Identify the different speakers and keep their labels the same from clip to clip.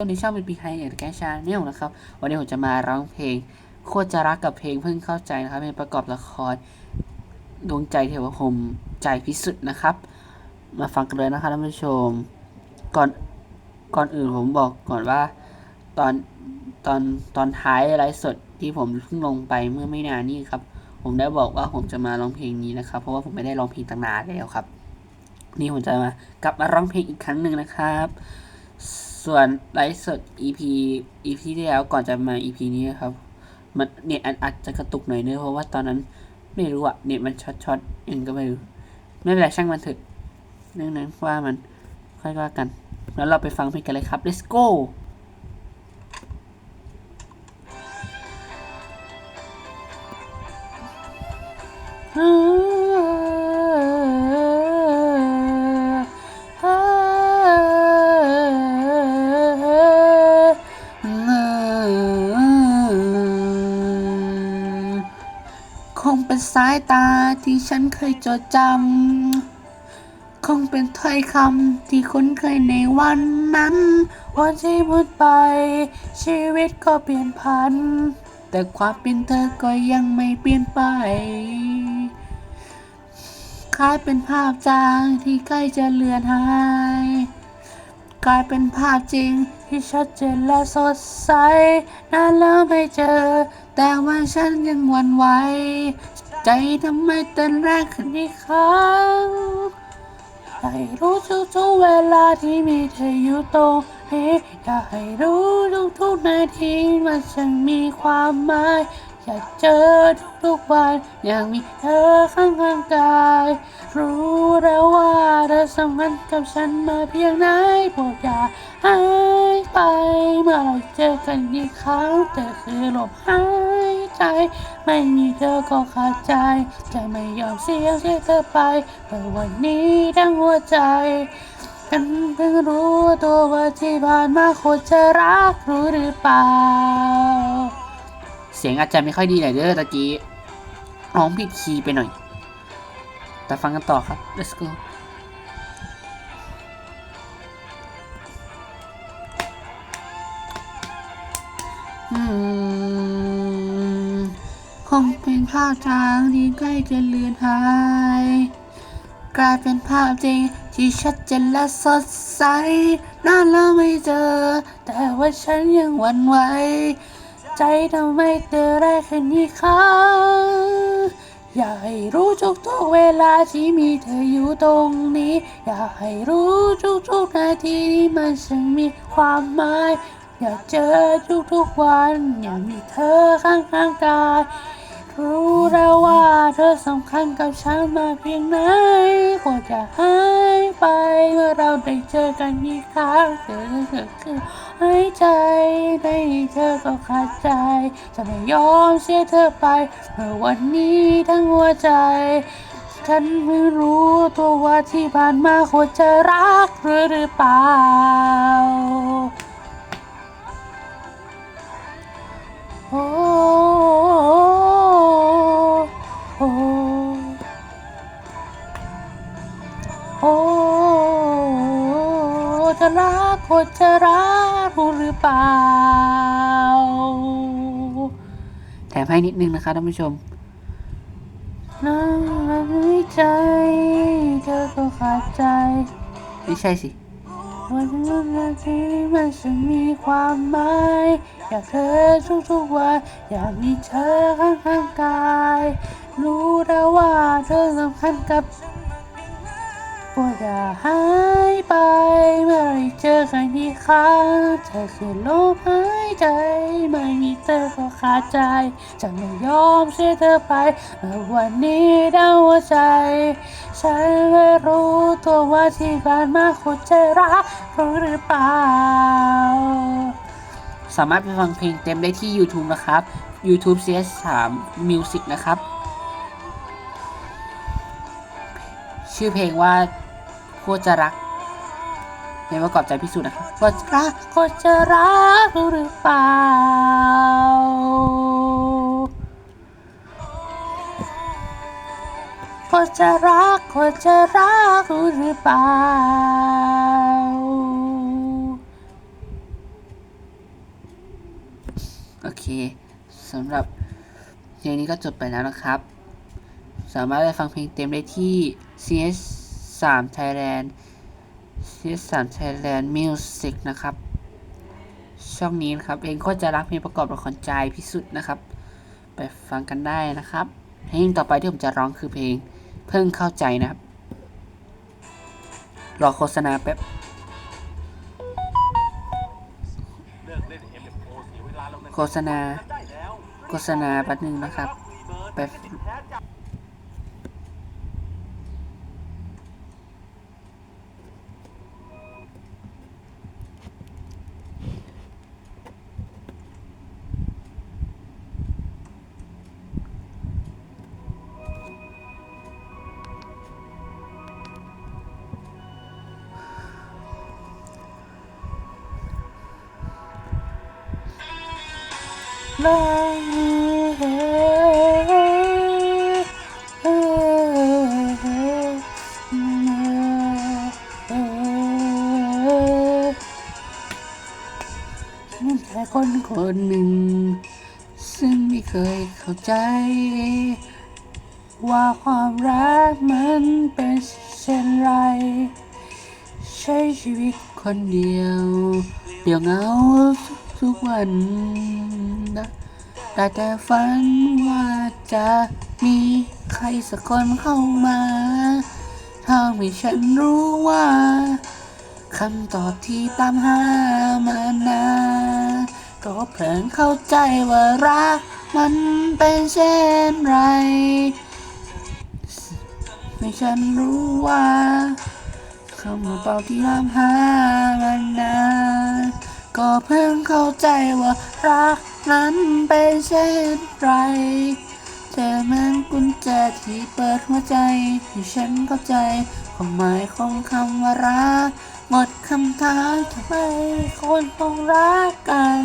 Speaker 1: ต้นในช่องเป็นปีไฮเอ็ดแกชาแนลนะครับ วันนี้ผมจะมาร้องเพลง โคตรจะรักกับเพลงเพิ่งเข้าใจนะครับเป็นประกอบละครดวงใจเทวพรมใจพิสุทธิ์นะครับ มาฟังกันเลยนะครับท่านผู้ชม ก่อนก่อนอื่นผมบอกก่อนว่า ตอนตอนตอนท้ายไลฟ์สดที่ผมเพิ่งลงไปเมื่อไม่นานนี้ครับ ผมได้บอกว่าผมจะมาร้องเพลงนี้นะครับ เพราะว่าผมไม่ได้ร้องเพลงตั้งนานแล้วครับ นี่ผมจะมากลับมาร้องเพลงอีกครั้งหนึ่งนะครับ ส่วนไลฟ์สด EP EP ที่แล้วก่อนจะมา EP นี้ครับ มันเน็ตอาจจะกระตุกหน่อยเนอะเพราะว่าตอนนั้นไม่รู้อะเน็ตมันช็อตช็อตเองก็ไม่รู้ไม่เป็นไรช่างมันเถอะเรื่องนั้นว่ามันค่อยว่ากัน แล้วเราไปฟังเพลงกันเลยครับ let's go คง สายตาที่ฉันเคยจดจำ คงเป็นถ้อยคำที่คุ้นเคยในวันนั้น วันที่หมดไป ชีวิตก็เปลี่ยนพัน แต่ความเป็นเธอก็ยังไม่เปลี่ยนไป คล้ายเป็นภาพจางที่ใกล้จะเลือนหายกลายเป็นภาพจริงที่ชัดเจนและสดใสนานแล้วไม่เจอ แต่ว่าฉันยังหวั่นไหว ใจทำไมเต้นแรงขึ้นอีกครั้งให้รู้ทุกๆเวลาที่มีเธออยู่ตรงนี้อยากให้รู้ทุกๆนาทีว่าฉันมีความหมายอยากเจอทุกๆวันอยากมีเธอข้างข้างกาย รู้แล้วว่าเธอสำคัญกับฉันมาเพียงไหนโปรดอย่าหายไปเมื่อเราเจอกันอีกครั้งเธอคือลมหาย ใจ ไม่มีเธอก็ขาดใจ จะไม่ยอมเสียเสียเธอไปเมื่อวันนี้ทั้งหัวใจฉันเพิ่งรู้ตัวว่าที่ผ่านมาโคตรจะรักรู้หรือเปล่า เสียงอาจจะไม่ค่อยดีหน่อยเด้อตะกี้ร้องผิดคีย์ไปหน่อย แต่ฟังกันต่อครับ let's go คงเป็นภาพจางที่ใกล้จะเลือนหาย กลายเป็นภาพจริงที่ชัดเจนและสดใสนานแล้วไม่เจอ แต่ว่าฉันยังหวั่นไหว ใจทำไมเธอได้แค่นี้ครั้งอยากให้รู้ทุกๆเวลาที่มีเธออยู่ตรงนี้ อยากให้รู้ทุกๆนาทีที่มันช่างมีความหมาย อยากเจอทุกๆวัน อยากมีเธอข้างข้างๆกาย รู้แล้วว่าเธอสำคัญกับฉันมากเพียงไหนคตรจะหายไปเมื่อเราได้เจอกันอีกครั้งเธอคือหายใจได้เธอก็ขาดใจ จะไม่ยอมเสียเธอไปเมื่อวันนี้ทั้งหัวใจ ฉันไม่รู้ตัวว่าที่ผ่านมาคตรจะรักหรือหรือเปล่าโอ้ รักคนจะรักรู้หรือเปล่า แถมให้นิดนึงนะคะท่านผู้ชมน้ำใจเธอก็ขาดใจ ไม่ใช่สิวันนั้นที่มันจะมีความหมาย อยากเธอทุกๆวัน อยากมีเธอข้างข้างๆกาย รู้แล้วว่าเธอสำคัญกับ ปวอย่าหายไป เมื่อไรเจอกันอีกครั้งเธอคือลมหายใจ ไม่มีเธอก็ขาดใจ จะไม่ยอมเสียเธอไปเมื่อวันนี้ดาวหัวใจ ฉันไม่รู้ตัวว่าที่ผ่านมาคุณจะรักรู้หรือเปล่า สามารถไปฟังเพลงเต็มได้ที่ YouTube นะครับ YouTube CS3 Music นะครับ ชื่อเพลงว่า ตรจะรักในประกอบใจพิสูจน์นะครับโคตรจะรักโคตรจะรักหรือเปล่าคนจะรักคนจะรักหรือเปล่าโอเคสำหรับเพลงนี้ก็จบไปแล้วนะครับ สามารถไปฟังเพลงเต็มได้ที่ CS 3 Thailand CS 3 Thailand Music นะครับ ช่องนี้นะครับ เองก็จะรักเพลงประกอบละครใจพิสุทธิ์นะครับ ไปฟังกันได้นะครับ เพลงต่อไปที่ผมจะร้องคือเพลงเพิ่งเข้าใจนะครับ รอโฆษณาแป๊บโฆษณา โฆษณาแป๊บนึงนะครับ ไป
Speaker 2: แพ้จาก
Speaker 1: แค่คนคนหนึ่ง ซึ่งไม่เคยเข้าใจ ว่าความรักมันเป็นเช่นไร ใช้ชีวิตคนเดียว เดียวเงาทุกวัน นะได้แต่ฝันว่าจะมีใครสักคนเข้ามาทำให้ฉันรู้ว่าคำตอบที่ตามหามานานก็เพลินเข้าใจว่ารักมันเป็นเช่นไรให้ฉันรู้ว่าคำตอบที่ตามหามานานก็เพิ่งเข้าใจว่ารัก นั้นเป็นเช่นไรเธอเหมันกุญแจที่เปิดหัวใจให้ฉันเข้าใจความหมายของคำว่ารักหมดคำถามทำไมคนต้องรักกัน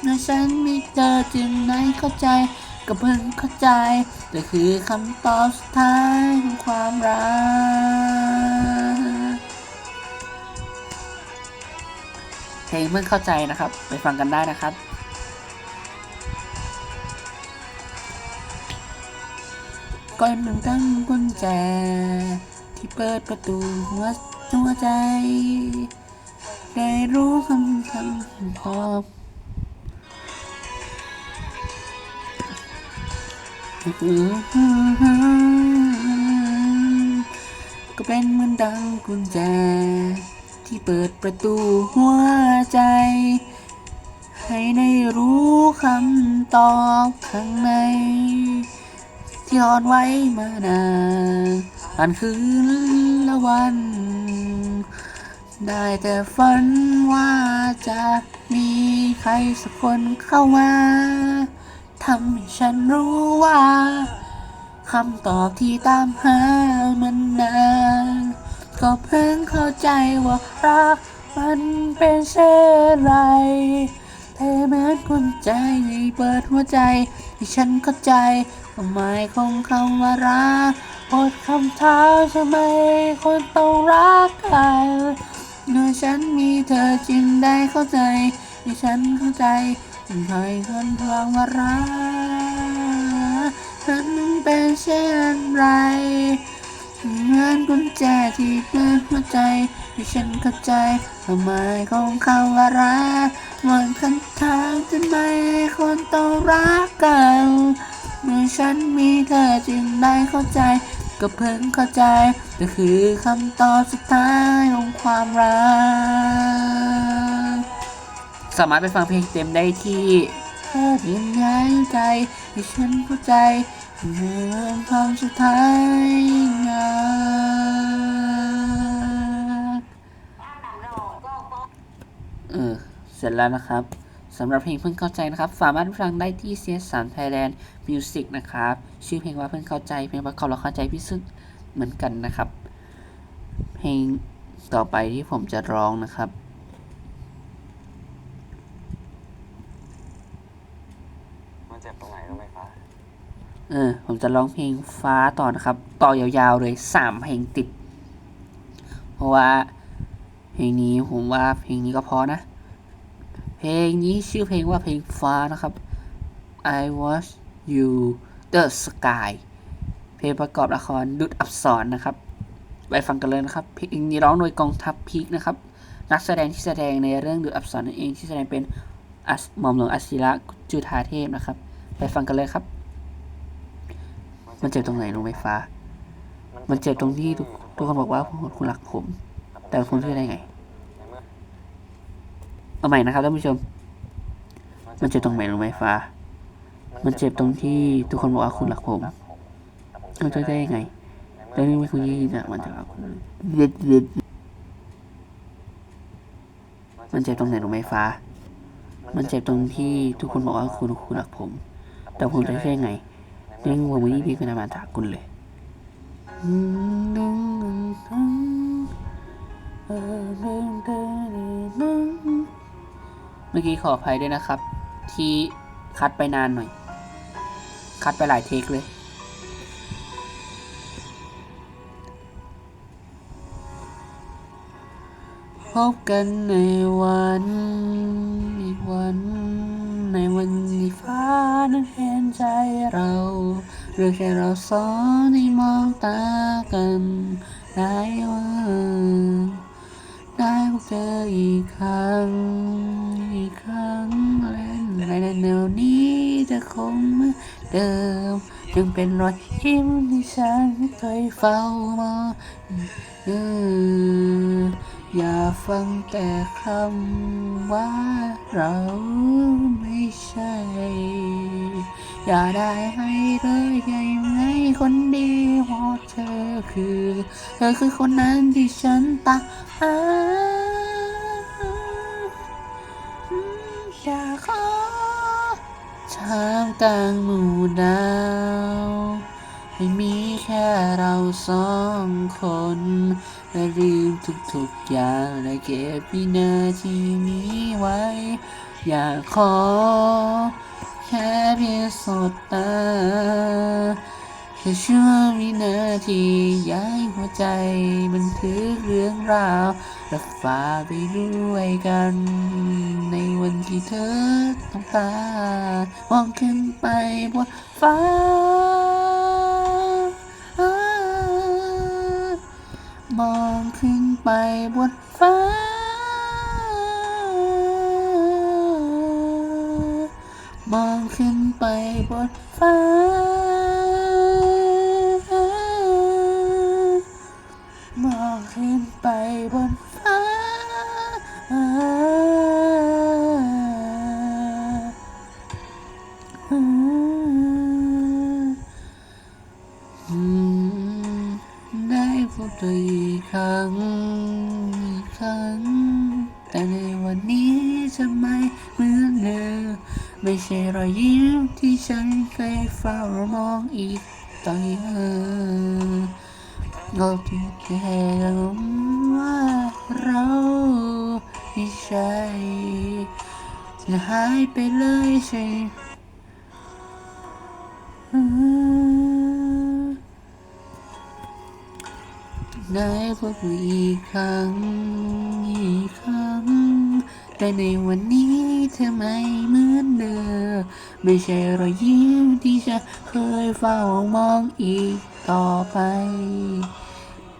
Speaker 1: เมื่อฉันมีเธอจึงไหนเข้าใจก็เพิ่งเข้าใจแต่คือคำตอบสุดท้ายของความรักเพลงเพิ่งเข้าใจนะครับ ไปฟังกันได้นะครับ ก้อนหนึ่งตั้งกุญแจ ที่เปิดประตูหัวหัวใจ ได้รู้คำคำตอบก็เป็นเหมือนดังกุญแจ ที่เปิดประตูหัวใจ ให้ได้รู้คำตอบข้างใน ที่อ่อนไว้มานานผ่านคืนและวัน ได้แต่ฝันว่าจะมีใครสักคนเข้ามาทำให้ฉันรู้ว่าคำตอบที่ตามหามันนาน ก็เพิ่งเข้าใจว่ารักมันเป็นเช่นไรเธอเหมือนกุญแจที่เปิดหัวใจให้ฉันเข้าใจ ความหมายของคำว่ารักหมดคำถามทำไมคนต้องรักกันเมื่อฉันมีเธอจึงได้เข้าใจให้ฉันเข้าใจถึงใครคนทวงว่ารักนั้นเป็นเช่นไรเหมือนกุญแจที่เปิดหัวใจให้ฉันเข้าใจความหมายของคำว่ารักหมดคำถามทำไมคนต้องรักกัน เมื่อฉันมีเธอจึงได้เข้าใจ ก็เพิ่งเข้าใจแต่คือคำตอบสุดท้ายของความรัก สามารถไปฟังเพลงเต็มได้ที่แค่เพียงหายใจให้ฉันเข้าใจเรื่องความสุดท้ายนะเออ เสร็จแล้วนะครับ สำหรับเพลงเพิ่งเข้าใจนะครับ สามารถฟังได้ที่ CS3 Thailand Music นะครับ ชื่อเพลงว่าเพิ่งเข้าใจ เพลงว่าเขาเราเข้าใจพิสุทธิ์เหมือนกันนะครับ เพลงต่อไปที่ผมจะร้องนะครับ
Speaker 2: มันเจ็บตรงไหนรู้ไหมคะ
Speaker 1: เออ ผมจะร้องเพลงฟ้าต่อนะครับ ต่อยาวๆเลยสามเพลงติด เพราะว่าเพลงนี้ผมว่าเพลงนี้ก็เพอนะ เพลงนี้ชื่อเพลงว่าเพลงฟ้านะครับ I watch you the sky เพลงประกอบละครดุดอับสรนนะครับ ไปฟังกันเลยนะครับเพลงนี้ร้องโดยกองทัพพีกนะครับนักแสดงที่แสดงในเรื่องดุดอับสรนั่นเองที่แสดงเป็นอัสหม่อมหลวงอศิระจุธาเทพนะครับ ไปฟังกันเลยครับ มันเจ็บตรงไหนรู้ไหมฟ้า มันเจ็บตรงที่ทุกทุกคนบอกว่าคุณรักผม แต่คุณเชื่อได้ไง เอาใหม่นะครับท่านผู้ชม มันเจ็บตรงไหนรู้ไหมฟ้า มันเจ็บตรงที่ทุกคนบอกว่าคุณรักผมเชื่อได้ยังไงแต่นี่ไม่คุณยี่นะมันจะรักคุณเด็ดเด็ดมันเจ็บตรงไหนรู้ไหมฟ้า มันเจ็บตรงที่ทุกคนบอกว่าคุณคุณรักผม แต่คุณจะเชื่อยังไงเรื่องผมไม่พี่ก็นำมาจากคุณเลยเมื่อกี้ขออภัยด้วยนะครับ ที่คัดไปนานหน่อย คัดไปหลายเทคเลย พบกันในวันอีกวัน ในวันที่ฟ้านั้นเห็นใจเราเรื่องแค่เราสองที่มองตากันได้ว่า เจออีกครั้ง อีกครั้งเล่นอะไรในแนวนี้จะคงเหมือนเดิมยังเป็นรอยยิ้มที่ฉันเคยเฝ้ามองอย่าฟังแต่คำว่าเราไม่ใช่ อย่าได้ให้เลยใหญ่ไหมคนดีเพราะเธอคือ เธอคือคนนั้นที่ฉันตาหาางกลางหมู่ดาว ไม่มีแค่เราสองคนและลืมทุกๆอย่างและเก็บวินาทีนี้ไว้ อยากขอ แค่เพียงสดตา ค่ชั่ววินาทีย้ายหัวใจบันทึกเรื่องราวและฝ่าไปด้วยกัน ในวันที่เธอต้องตามองขึ้นไปบนฟ้า มองขึ้นไปบนฟ้า มองขึ้นไปบนฟ้า แต่ในวันนี้จะไม่เหมือนเดิมไม่ใช่รอยยิ้มที่ฉันเคยเฝ้ามองอีกต่อเออก็เพียงแค่รู้ว่าเราไม่ใช่จะหายไปเลยใช่ได้พบอีกครั้งอีกครั้ง แต่ในวันนี้เธอไม่เหมือนเดิมไม่ใช่รอยยิ้มที่ฉันเคยเฝ้ามองอีกต่อไป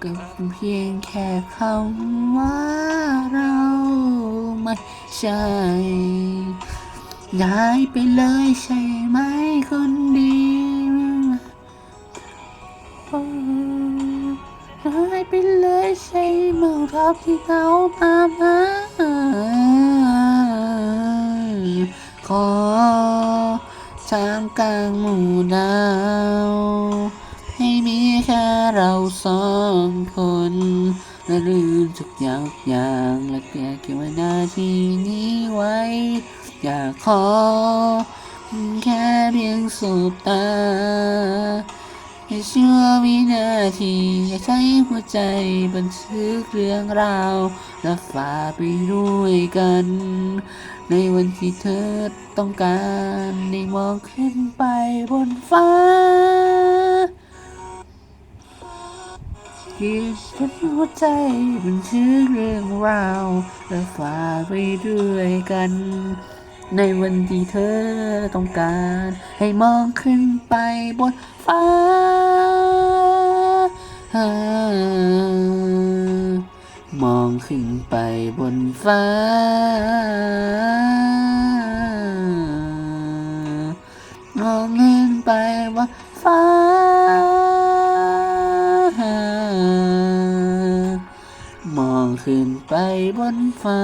Speaker 1: ก็เพียงแค่คำว่าเราไม่ใช่ย้ายไปเลยใช่ไหมคนดีหายไปเลยใช่เมื่อรับที่เขาพามา ขอทางกลางหมู่ดาว ให้มีแค่เราสองคนและลืมทุกอย่างอย่างและแก่เก็บไว้นาทีนี้ไว้ อยากขอ แค่เพียงสบตา ในชั่ววินาทีอยาใช้หัวใจบันทึกเรื่องราวและฝ่าไปด้วยกัน ในวันที่เธอต้องการได้มองขึ้นไปบนฟ้าเคิดฉันหัวใจมันชื่อเรื่องราวและฝ่าไปด้วยกัน ในวันที่เธอต้องการ ให้มองขึ้นไปบนฟ้า มองขึ้นไปบนฟ้า มองขึ้นไปบนฟ้า มองขึ้นไปบนฟ้า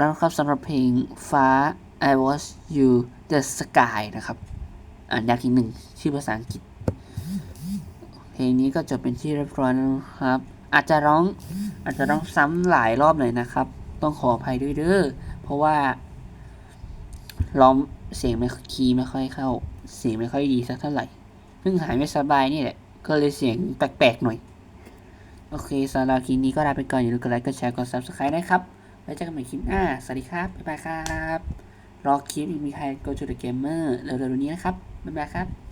Speaker 1: แล้วครับสำหรับเพลงฟ้า I was you the sky นะครับ อ่านยากทีกหนึ่ง ชื่อภาษาอังกฤษ เพลงนี้ก็จบเป็นที่เรียบร้อยนะครับ อาจจะร้องอาจจะร้องซ้ำหลายรอบหน่อยนะครับ ต้องขออภัยด้วยเด้อเพราะว่าร้องเสียงไม่คีย์ไม่ค่อยเข้า เสียงไม่ค่อยดีสักเท่าไหร่เพิ่งหายไม่สบายนี่แหละ ก็เลยเสียงแปลกๆหน่อย โอเคสำหรับคลิปนี้ก็ลาไปก่อนอย่าลืมกดไลค์กดแชร์กด subscribe นะครับ ไว้เจอกันใหม่คลิปหน้า สวัสดีครับ บ๊ายบายครับ รอคลิปอีกมีใคร go to the gamer เร็วๆนี้นะครับ บ๊ายบายครับ